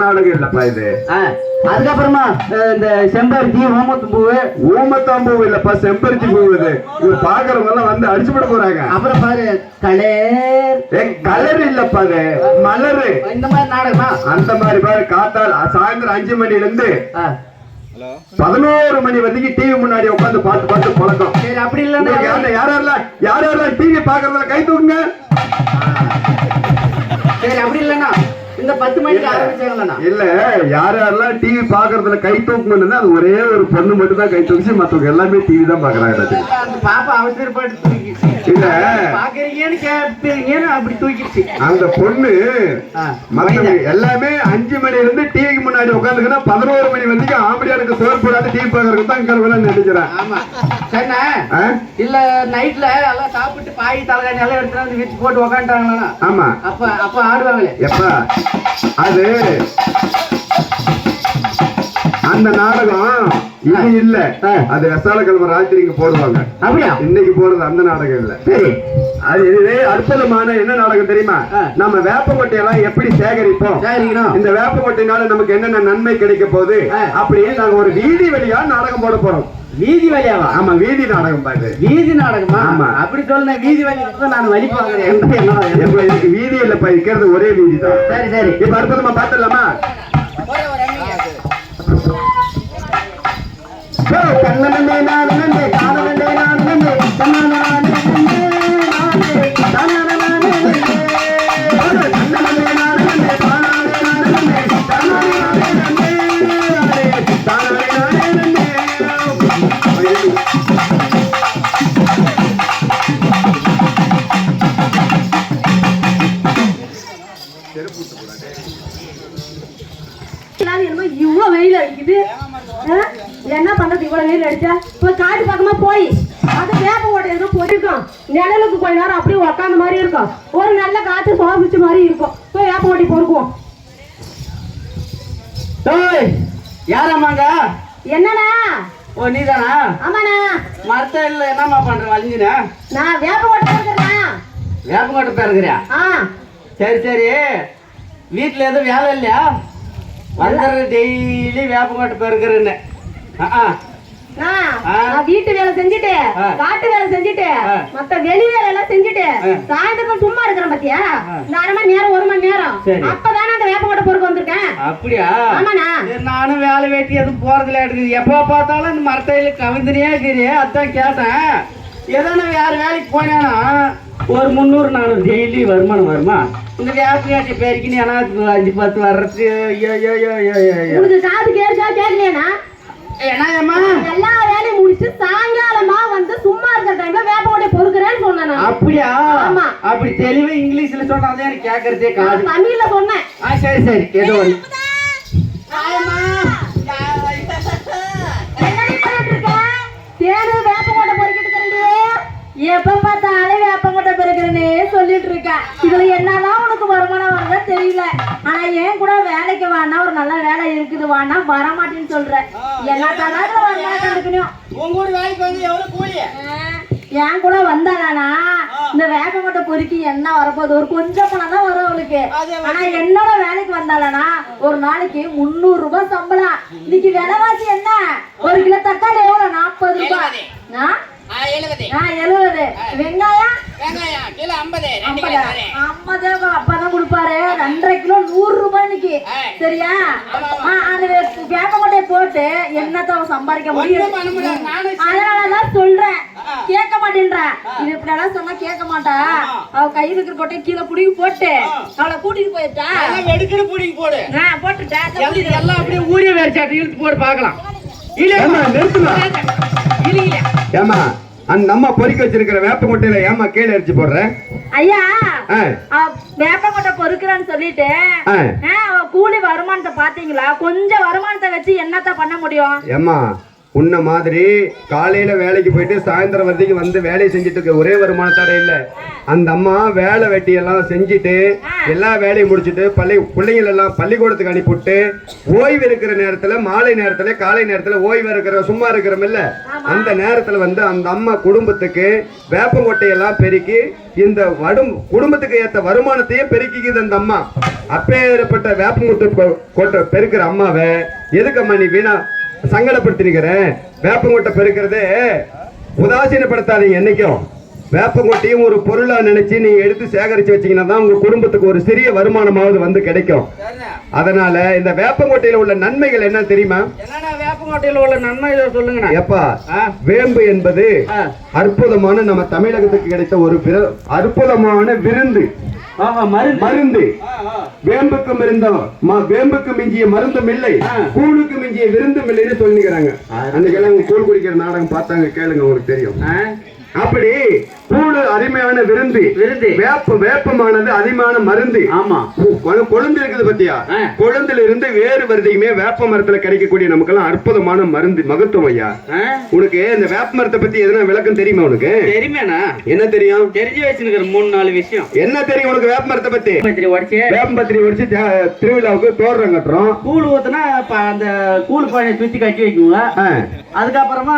நாடகம் இல்லப்பா இது. அதுக்கப்புறமா இந்த செம்பருத்தி ஓமத்து பூவு ஊமத்தாம்பூ இல்லப்பா செம்பருத்தி பூ இது. இது பாக்குறவங்க எல்லாம் வந்து அடிச்சுவிட போறாங்க. அப்புறம் பாரு கலேர். கலர் இல்லப்பா அது மலரு. இந்த மாதிரி நாடகமா? அந்த மாதிரி பாரு காத்தால் சாயந்தரம் அஞ்சு மணில இருந்து பதினோரு மணி வரைக்கும் டிவி முன்னாடி உட்காந்து பார்த்து பார்த்து பழக்கம். சரி அப்படி இல்லைன்னா யார் யாரெல்லாம் யார் யாரெல்லாம் டிவி பாக்குறதுல கை தூக்குங்க. சரி அப்படி இல்லைன்னா இந்த பத்து மணிக்கு ஆரம்பிச்சாங்களா இல்ல யார் யாரெல்லாம் டிவி பாக்குறதுல கை தூக்கணும்னா அது ஒரே ஒரு பொண்ணு மட்டும் தான் கை தூக்கிச்சு மத்தவங்க எல்லாமே டிவி தான் பாக்குறாங்க பாப்பா அவசரப்பட்டு பாக்குறீங்கன்னு கேட்பீங்கன்னு அப்படி தூக்கிடுச்சு. அந்த பொண்ணு மத்தவங்க எல்லாமே அஞ்சு மணில இருந்து டிவிக்கு முன்னாடி உட்காந்துக்கினா பதினோரு மணி வரைக்கும் ஆம்படியாருக்கு சோறு போடாது டிவி பாக்குறதுக்கு தான் கிளம்பலாம் நினைக்கிறேன் ஆமா. சரிண்ணா? இல்ல நைட்ல எல்லாம் சாப்பிட்டு பாய் தலைகாணி எல்லாம் எடுத்துட்டு வந்து வச்சு போட்டு உக்காந்துட்டாங்களா ஆமா. அப்ப அப்ப ஆடுவாங்களே. எப்பா? அது அந்த நாடகம் இது இல்ல. அது வெசாலக்கிழமை ராத்திரி இங்க போடுவாங்க. அப்படியா? இன்னைக்கு போறது அந்த நாடகம் இல்ல. சரி. அது இது அற்புதமான என்ன நாடகம் தெரியுமா. நம்ம வேப்பங்கொட்டையெல்லாம் எப்படி சேகரிப்போம்? இந்த வேப்பங்கொட்டையினால நமக்கு என்னென்ன நன்மை கிடைக்க போகுது. அப்படின்னு நாங்க ஒரு வீதி வழியா நாடகம் போட போறோம். வீதி வழியாவா? ஆமா வீதி நாடகம் பாரு. வீதி நாடகமா? ஆமா. அப்படி சொல்ல வீதி வழியா நான் வழி பாக்குறேன் வீதி இல்லப்பா இருக்கிறது ஒரே வீதி தான் சரி சரி. இப்ப அற்புதமா பாத்துடலாமா கண்ணனே நானே காதலனே வெயில் அடிச்சா போய் காட்டு பக்கமா போய். அது வேப்ப ஓட்டை எதுவும் போயிருக்கும் நிழலுக்கு கொஞ்ச நேரம் அப்படியே உக்காந்த மாதிரி இருக்கும். ஒரு நல்ல காத்து சுவாசிச்ச மாதிரி இருக்கும். போய் வேப்ப ஓட்டி பொறுக்குவோம். யாரம்மாங்க என்னண்ணா? ஓ நீதானா? ஆமாண்ணா. மரத்த இல்ல என்னம்மா பண்ற வலிஞ்சுனா நான் வேப்ப ஓட்டை இருக்கிறேண்ணா வேப்பங்கோட்டை பேருக்குறியா ஆ. சரி சரி. வீட்டுல எதுவும் வேலை இல்லையா? வந்துடுற டெய்லி வேப்பங்கோட்டை பெருக்கிறேன்னு ஆ. வீட்டு வேலை செஞ்சுட்டு. காட்டு வேலை செஞ்சுட்டு. மத்த வெளி வேலை எல்லாம் செஞ்சுட்டு. சாயந்தரம் சும்மா இருக்கிறேன் பாத்தியா. இந்த அரை மணி நேரம் ஒரு மணி நேரம். அப்பதானே அந்த வேப்ப பொறுக்க வந்திருக்கேன். அப்படியா? ஆமாண்ணா. நானும் வேலை வெட்டி எதுவும் போறதுல இருக்குது எப்போ பார்த்தாலும் இந்த மரத்தையில கவிந்தனையா இருக்குது அதான் கேட்டேன். ஏதோ வேற வேலைக்கு போனேன்னா ஒரு முந்நூறு நானூறு டெய்லி வருமானம் வருமா? இந்த பேருக்குன்னு ஏன்னா அஞ்சு பத்து வர்றது ஐயோ ஐயோ ஐயோ ஐயோ ஐயோ. ஏம்மா எல்லா வேலையும் முடிச்சு சாயங்காலமா வந்து சும்மா இருக்கிற டைம்ல வேப்ப ஓட்டை பொறுக்கிறேன்னு சொன்னேன். அப்படியா? ஆமா. அப்படி தெளிவா இங்கிலீஷ்ல சொன்னாதான் எனக்கு கேட்கறதே காது. தமிழ்ல சொன்னேன். சரி சரி. ஏதோ சொல்லிட்டு இருக்க. இதுல என்னதான் உனக்கு வருமானம் வருதோ தெரியல. ஆனா ஏன் கூட வேலைக்கு வானா ஒரு நல்ல வேலை இருக்குது. வானா வர மாட்டேன்னு சொல்ற எல்லாத்தாலும் கண்டுக்கணும் உங்க ஊர் வேலைக்கு வந்து எவ்வளவு கூலி? என் கூட வந்தானா இந்த வேப்பங்கொட்டை பொறுக்கி என்ன வரப்போகுது? ஒரு கொஞ்சம் பணம் தான் வரும் அவளுக்கு. ஆனா என்னோட வேலைக்கு வந்தாளனா ஒரு நாளைக்கு முந்நூறு ரூபாய் சம்பளம். இன்னைக்கு விலைவாசி என்ன? ஒரு கிலோ தக்காளி எவ்வளவு? நாற்பது ரூபாய். ஆ? ஆ, எழுபது வெங்காயம்? ஐம்பது. ஐம்பது? அப்பதான் கொடுப்பாரு. ரெண்டரை கிலோ நூறு ரூபாய் இன்னைக்கு. சரியா? ஆ, அந்த வேப்பங்கொட்டையை போட்டு என்னத்த அவன் சம்பாதிக்க முடியும்? அதனாலதான் சொல்றேன். கேட்க மாட்டேன்ற. இது இப்படி எல்லாம் சொன்னா கேட்க மாட்டா. அவ கையில இருக்கிற கொட்டை கீழே புடிங்கி போட்டு அவளை கூட்டிட்டு போயிட்டா. எடுக்கிற பிடிங்க போடு. நான் போட்டுட்டா. எல்லாம் அப்படியே ஊரிய வேர்ச்சாட்டு இழுத்து போட்டு பார்க்கலாம். இல்ல. இல்ல இல்ல ஏமா அந்த நம்ம பொறிக்க வச்சிருக்கிற வேப்ப கொட்டையில ஏமா கீழே அடிச்சு போடுற? ஐயா ஆ, அவ வேப்பங்கொட்டை பொறுக்குறான்னு சொல்லிட்டு கூலி வருமானத்தை பாத்தீங்களா? கொஞ்சம் வருமானத்தை வச்சு என்னத்த பண்ண முடியும்? ஏம்மா உன்ன மாதிரி காலையில வேலைக்கு போயிட்டு சாயந்தரம் வரைக்கும் வந்து வேலையை செஞ்சுட்டு இருக்க ஒரே வருமானத்தோட இல்ல. அந்த அம்மா வேலை வெட்டி எல்லாம் செஞ்சுட்டு எல்லா வேலையும் முடிச்சுட்டு பள்ளி பிள்ளைங்கள் எல்லாம் பள்ளிக்கூடத்துக்கு அனுப்பிவிட்டு ஓய்வு இருக்கிற நேரத்துல மாலை நேரத்துல காலை நேரத்துல ஓய்வு இருக்கிற சும்மா இருக்கிறோமில்ல அந்த நேரத்துல வந்து அந்த அம்மா குடும்பத்துக்கு வேப்பங்கொட்டையெல்லாம் பெருக்கி இந்த வடும் குடும்பத்துக்கு ஏத்த வருமானத்தையே பெருக்கிக்குது அந்த அம்மா. அப்பேற்பட்ட வேப்பங்கொட்டை கொட்டை பெருக்கிற அம்மாவை எதுக்கம்மா நீ வீணா சங்கடப்படுத்தினுக்கிற வேப்பங்கொட்டை பெருக்கிறதே உதாசீனப்படுத்தாதீங்க என்னைக்கும் வேப்பங்கொட்டையும் ஒரு பொருளா நினைச்சு நீங்க எடுத்து சேகரிச்சு வச்சீங்கன்னா தான் உங்க குடும்பத்துக்கு ஒரு சிறிய வருமானமாவது வந்து கிடைக்கும். அதனால இந்த வேப்பங்கொட்டையில உள்ள நன்மைகள் என்ன தெரியுமா வேப்பங்கோட்டையில் உள்ள நன்மை இதை சொல்லுங்கண்ணா எப்பா. வேம்பு என்பது. அற்புதமான நம்ம தமிழகத்துக்கு கிடைத்த ஒரு அற்புதமான விருந்து மருந்து. வேம்புக்கு மிருந்தம் ம- வேம்புக்கு மிஞ்சிய மருந்தும் இல்லை. கூழுக்கு மிஞ்சிய விருந்தும் இல்லைன்னு சொல்லிக்கிறாங்க அன்னைக்கெல்லாம் அவங்க கூழ் குடிக்கிற நாடகம் பார்த்தாங்க. கேளுங்க உங்களுக்கு தெரியும். அப்படி கூழு அருமையான விருந்து. விருந்து. வேப்ப வேப்பமானது அதிகமான மருந்து. ஆமா. கொழுந்து இருக்குது பத்தியா. கொழுந்துல இருந்து வேறு வரைக்குமே வேப்ப மரத்துல கிடைக்கக்கூடிய நமக்கெல்லாம் அற்புதமான மருந்து மகத்துவம் ஐயா. உனக்கு இந்த வேப்ப மரத்தை பத்தி எதனா விளக்கம் தெரியுமா உனக்கு? தெரியுமேண்ணா. என்ன தெரியும்? தெரிஞ்சு வச்சுருக்கிற மூணு நாலு விஷயம். என்ன தெரியும் உனக்கு வேப்ப மரத்தை பத்தி? பத்திரி உடச்சி. வேப்பம்பத்திரி ஒடிச்சு தே- திருவிழாவுக்கு தோரணம் கட்டுறோம். கூழ் ஊத்துனா அந்த கூழ் பானையை சுத்தி கட்டி வைக்குங்க அதுக்கப்புறமா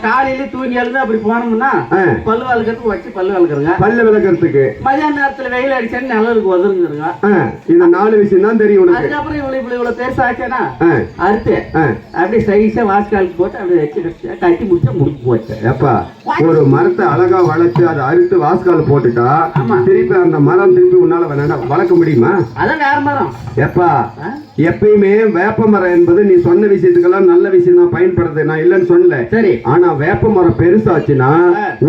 காலையில தூங்கி எழுந்து அப்படி போனோம்னா. பல்லு வளர்க்கறதுக்கு வச்சு பல்லு வளர்க்குறங்க பல்லு விளக்கறதுக்கு. மதியான நேரத்துல வெயில் அடிச்சேன்னு நிழலுக்கு ஒதுங்குறங்க ஆ, இந்த நாலு விஷயம் தான் தெரியும் உனக்கு. அதுக்கப்புறம் இவ்வளவு இவ்வளவு இவ்வளவு பெருசாச்சேனா ஆ, அறுத்து. அப்படியே சைஸா வாஸ்காலுக்கு போட்டு அப்படியே வச்சு கட்டி முடிச்சு முடிச்சு போச்சு ஏப்பா ஒரு மரத்தை அழகா வளர்த்து அதை அறுத்து வாஸ்கால் போட்டுட்டா. திருப்பி அந்த மரம் திருப்பி உன்னால வளர்க்க முடியுமா? அதான் வேற மரம். ஏப்பா ஆ? எப்பயுமே வேப்ப மரம் என்பது நீ சொன்ன விஷயத்துக்கெல்லாம் நல்ல விஷயம் தான் பயன்படுது நான் இல்லைன்னு சொல்லல. சரி. ஆனா வேப்ப மரம் பெருசாச்சுன்னா.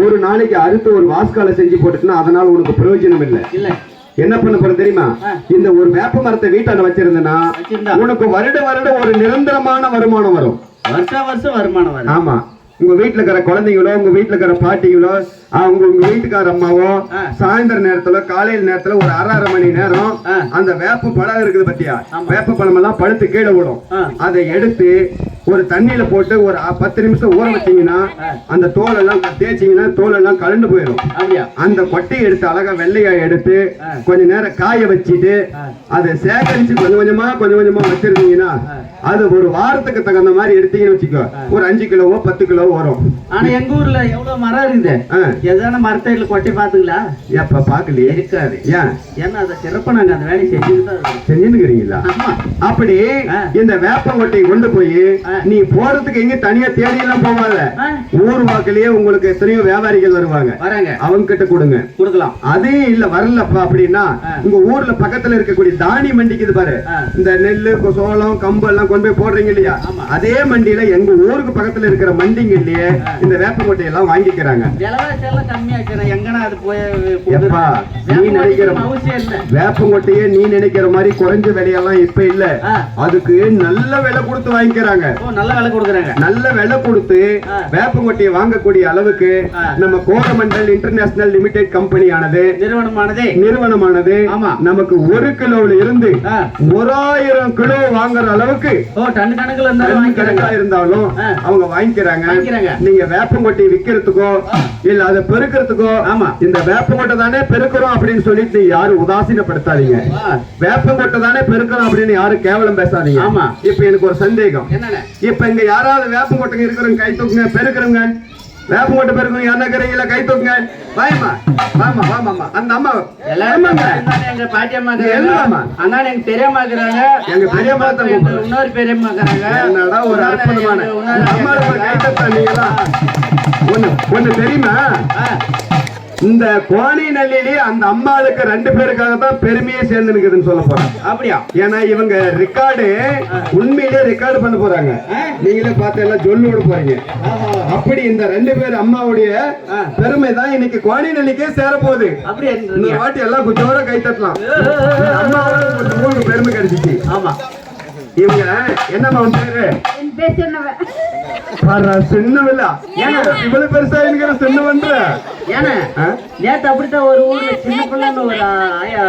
ஒரு நாளைக்கு அறுத்து ஒரு வாஸ்கால செஞ்சு போட்டுச்சுன்னா அதனால உனக்கு பிரயோஜனம் இல்லை. இல்ல. என்ன பண்ண போற தெரியுமா. இந்த ஒரு வேப்ப மரத்தை வீட்டாண்ட வச்சிருந்தனா வச்சிருந்தா. உனக்கு வருட வருடம் ஒரு நிரந்தரமான வருமானம் வரும். வருஷம் வருஷம் வருமானம் வரும். ஆமா. உங்க வீட்டுல இருக்கிற குழந்தைங்களோ உங்க வீட்டுல இருக்கிற பாட்டிங்களோ அவங்க உங்க வீட்டுக்கார அம்மாவோ. சாயந்தர நேரத்துல காலையில நேரத்துல ஒரு அரை அரை மணி நேரம். அந்த வேப்ப பழம் இருக்குது பத்தியா. வேப்ப பழம் எல்லாம் பழுத்து கீழே விடும். அதை எடுத்து ஒரு தண்ணியில போட்டு ஒரு பத்து நிமிஷம் ஊற வச்சீங்கன்னா. அந்த தோல் எல்லாம் தேய்ச்சீங்கன்னா தோல் எல்லாம் கலண்டு போயிடும் அந்த கொட்டையை எடுத்து அழகா வெள்ளையா எடுத்து. கொஞ்ச நேரம் காய வச்சுட்டு. அதை சேகரிச்சு கொஞ்சம் கொஞ்சமா கொஞ்சம் கொஞ்சமா வச்சிருந்தீங்கன்னா. அது ஒரு வாரத்துக்கு தகுந்த மாதிரி எடுத்தீங்கன்னு வச்சுக்கோ ஒரு அஞ்சு கிலோவோ பத்து கிலோ வரும் ஆனா எங்க ஊர்ல எவ்வளவு மரம் இருக்குது. எதான மரத்தையில கொட்டி பாத்துங்களா ஏப்பா பாக்கலையே இருக்காது ஏன் ஏன்னா அதை சிறப்பா நாங்க அந்த வேலையை செஞ்சுட்டு தான் செஞ்சுன்னுக்கிறீங்களா ஆமா அப்படி. இந்த வேப்பங்கொட்டையை கொண்டு போய். நீ போறதுக்கு எங்க தனியா தேடி எல்லாம் போவாத ஊர் வாக்கிலேயே உங்களுக்கு எத்தனையோ வியாபாரிகள் வருவாங்க. வராங்க. அவங்க கிட்ட கொடுங்க. கொடுக்கலாம். அதே இல்ல வரலப்பா அப்படின்னா. உங்க ஊர்ல பக்கத்துல இருக்கக்கூடிய தானி மண்டிக்குது பாரு. இந்த நெல்லு சோளம் கம்பு எல்லாம் கொண்டு போய் போடுறீங்க இல்லையா. அதே மண்டியில எங்க ஊருக்கு பக்கத்துல இருக்கிற மண்டிங்க இல்லையே இந்த வேப்பங்கொட்டை எல்லாம் வாங்கிக்கிறாங்க. நீ நினைக்கிற வேப்பங்கொட்டையே நீ நினைக்கிற மாதிரி குறைஞ்ச விலையெல்லாம் இப்ப இல்ல. அதுக்கு நல்ல விலை கொடுத்து வாங்கிக்கிறாங்க. நல்ல விலை கொடுக்குறாங்க நல்ல விலை கொடுத்து. வேப்பங்கொட்டையை வாங்கக்கூடிய அளவுக்கு. நம்ம கோரமண்டல் இன்டர்நேஷனல் லிமிடெட் கம்பெனியானது நிறுவனமானதே நிறுவனமானது ஆமா. நமக்கு ஒரு கிலோல இருந்து. ஓராயிரம் கிலோ வாங்குற அளவுக்கு ஓ டன் கணக்குல இருந்தாலும் இருந்தாலும். அவங்க வாங்கிக்கிறாங்க. நீங்க வேப்பங்கொட்டை விக்கிறதுக்கோ இல்ல அதை பெருக்கிறதுக்கோ ஆமா. இந்த வேப்பங்கொட்டை தானே பெருக்கிறோம் அப்படின்னு சொல்லிட்டு யாரும் உதாசீனப்படுத்தாதீங்க. வேப்பங்கொட்டை தானே பெருக்கிறோம் அப்படின்னு யாரும் கேவலம் பேசாதீங்க ஆமா. இப்ப எனக்கு ஒரு சந்தேகம் என்னண்ணே இப்ப இங்க யாராவது வேப்பங்கொட்டைங்க இருக்கிறவங்க கை தூக்குங்க பெருக்கிறவங்க. வேப்பங்கொட்டை பெருக்கிறவங்க யாரா இருக்கிறீங்களா கை தூக்குங்க. வாயம்மா வாமா வாமாம்மா அந்த அம்மா எல்லாரும் எங்க பாட்டி அம்மா எல்லாமா? அண்ணா எங்க பெரியம்மா இருக்கிறாங்க. எங்க பெரியம்மா. இன்னொரு பெரியம்மா இருக்கிறாங்க. என்னடா ஒரு அற்புதமான ஒரு எங்க- கைத்தட்டா நீங்களாம் ஒண்ணு ஒண்ணு தெரியுமா? இந்த கோணி நல்லிலே அந்த அம்மாளுக்கு ரெண்டு பேருக்காக தான் பெருமையே சேர்ந்து நிக்குதுன்னு சொல்ல போறேன் அப்படியா? ஏன்னா இவங்க ரெக்கார்டு உண்மையிலே ரெக்கார்டு பண்ண போறாங்க. நீங்களே பார்த்து எல்லாம் சொல்லி விட போறீங்க. அப்படி இந்த ரெண்டு பேர் அம்மாவுடைய பெருமை தான் இன்னைக்கு கோணி நெல்லிக்கே சேர போகுது இந்த வாட்டி எல்லாம் கொஞ்சோட கை தட்டலாம். கொஞ்சம் பெருமை கிடைச்சிச்சு. ஆமா. இவங்க என்னம்மா பேரு? சின்னவில்ல ஏன்னா இவ்வளவு பெருசா இருக்கிற சின்னவன்ற ஏன்னா? நேத்து அப்படித்தான் ஒரு ஊர்ல சின்ன பிள்ளைன்னு ஒரு ஆயா.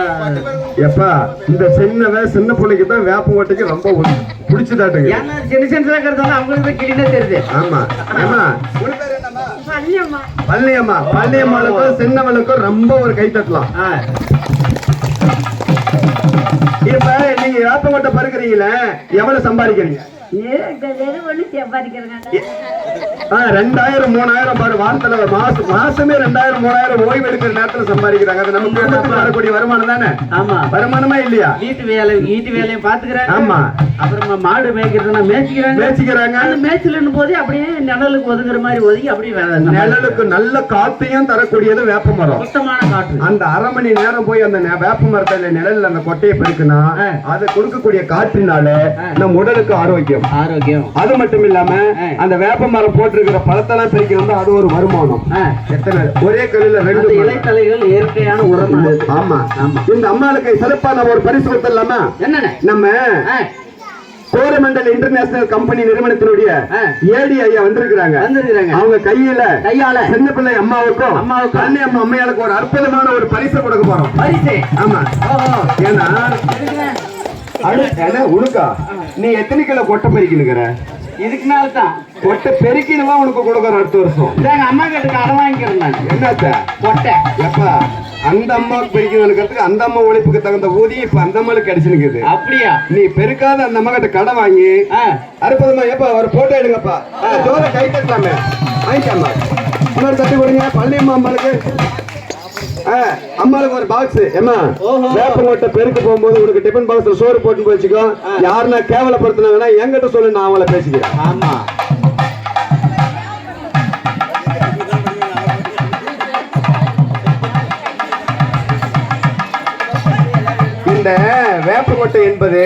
எப்பா இந்த சின்னவ சின்ன பிள்ளைக்கு தான் வேப்ப ஓட்டைக்கு ரொம்ப பிடிச்சதாட்டுங்க ஏன்னா சின்ன சின்னதா இருக்கிறதால அவங்களுக்கு தான் கிளினா தெரியுது. ஆமா ஏமா பள்ளியம்மா. பள்ளியம்மாளுக்கும் சின்னவளுக்கும் ரொம்ப ஒரு கை தட்டலாம் நீங்க வேப்ப பருக்கிறீங்களே எவ்வளவு சம்பாதிக்கிறீங்க? ரெண்டாயிரம் மூணாயிரம் பாரு வாரத்துல மாசம் மாசமே ரெண்டாயிரம் மூணாயிரம் ஓய்வு எடுக்கிற நேரத்துல சம்பாதிக்கிறாங்க. அது நமக்கு குடும்பத்துல வரக்கூடிய வருமானம் தானே? ஆமா. வருமானமா இல்லையா? வீட்டு வேலை வீட்டு வேலையும் பாத்துக்கிறாங்க. ஆமா. அப்புறமா மாடு மேய்க்கிறதுனா மேய்ச்சிக்கிறாங்க. பேசிக்கிறாங்க அந்த மேய்ச்சலுன்னு போதே அப்படியே நிழலுக்கு ஒதுங்குற மாதிரி ஒதுங்கி அப்படியே நிழலுக்கு நல்ல காத்தையும் தரக்கூடியது வேப்ப மரம். சுத்தமான காற்று. அந்த அரை மணி நேரம் போய் அந்த வேப்ப மரத்துல நிழல்ல அந்த கொட்டையை பெருக்குனா. அது கொடுக்கக்கூடிய காற்றினால. நம்ம உடலுக்கு ஆரோக்கியம். ஆரோக்கியம். அது மட்டும் இல்லாம. அந்த வேப்ப மரம் போட்டிருக்கிற பழத்தெல்லாம் பெருக்கி வந்து அது ஒரு வருமானம். எத்தனை ஒரே கல்லுல ரெண்டு. இலைத்தலைகள் இயற்கையான உரம். ஆமா. ஆமா. இந்த அம்மாளுக்கு சிறப்பான ஒரு பரிசு கொடுத்துடலாமா? என்னண்ணே? நம்ம கோரமண்டல் இன்டர்நேஷனல் கம்பெனி நிறுவனத்தினுடைய. ஏடி ஐயா வந்திருக்கிறாங்க. அவங்க கையில கையால. சின்ன பிள்ளை அம்மாவுக்கும் அம்மாவுக்கும். அண்ணி அம்மா அம்மையாளுக்கு ஒரு அற்புதமான ஒரு பரிசு கொடுக்க போறோம். பரிசு. ஆமா. ஏன்னா என்ன உனக்கா நீ எத்தனை கிலோ கொட்டை பெருக்கினுக்கிற இதுக்கு மேல தான் கொட்டை பெருக்கினுவா உனக்கு கொடுக்குறோம் அடுத்த வருஷம்? இதாங்க அம்மா கிட்ட கடன் வாங்கிக்கிறேன் நான். என்னத்த? கொட்டை. எப்பா அந்த அம்மாவுக்கு பெருக்கணுங்கிறதுக்கு அந்த அம்மா உழைப்புக்கு தகுந்த ஊதியம் இப்ப அந்த அம்மாளுக்கு கிடைச்சுனுக்குது அப்படியா? நீ பெருக்காத அந்த அம்மா கிட்ட கடன் வாங்கி அற்புதமா ஏப்பா ஒரு போட்டோ எடுங்கப்பா. ஜோர கை தட்டலாமே வாங்கிக்காம இன்னொரு தட்டு கொடுங்க பள்ளியம்மா அம்மாளுக்கு. அம்மாளுக்கு ஒரு பாக்ஸ் ஏமா. வேப்பங்கொட்டை பெருக்கு போகும்போது உனக்கு டிஃபன் பாக்ஸ்ல சோறு போட்டு வச்சுக்கோ யாருன்னா கேவலப்படுத்தினாங்கன்னா என்கிட்ட சொல்லு நான் அவங்கள பேசிக்கிறேன். ஆமா. இந்த வேப்பங்கொட்டை என்பது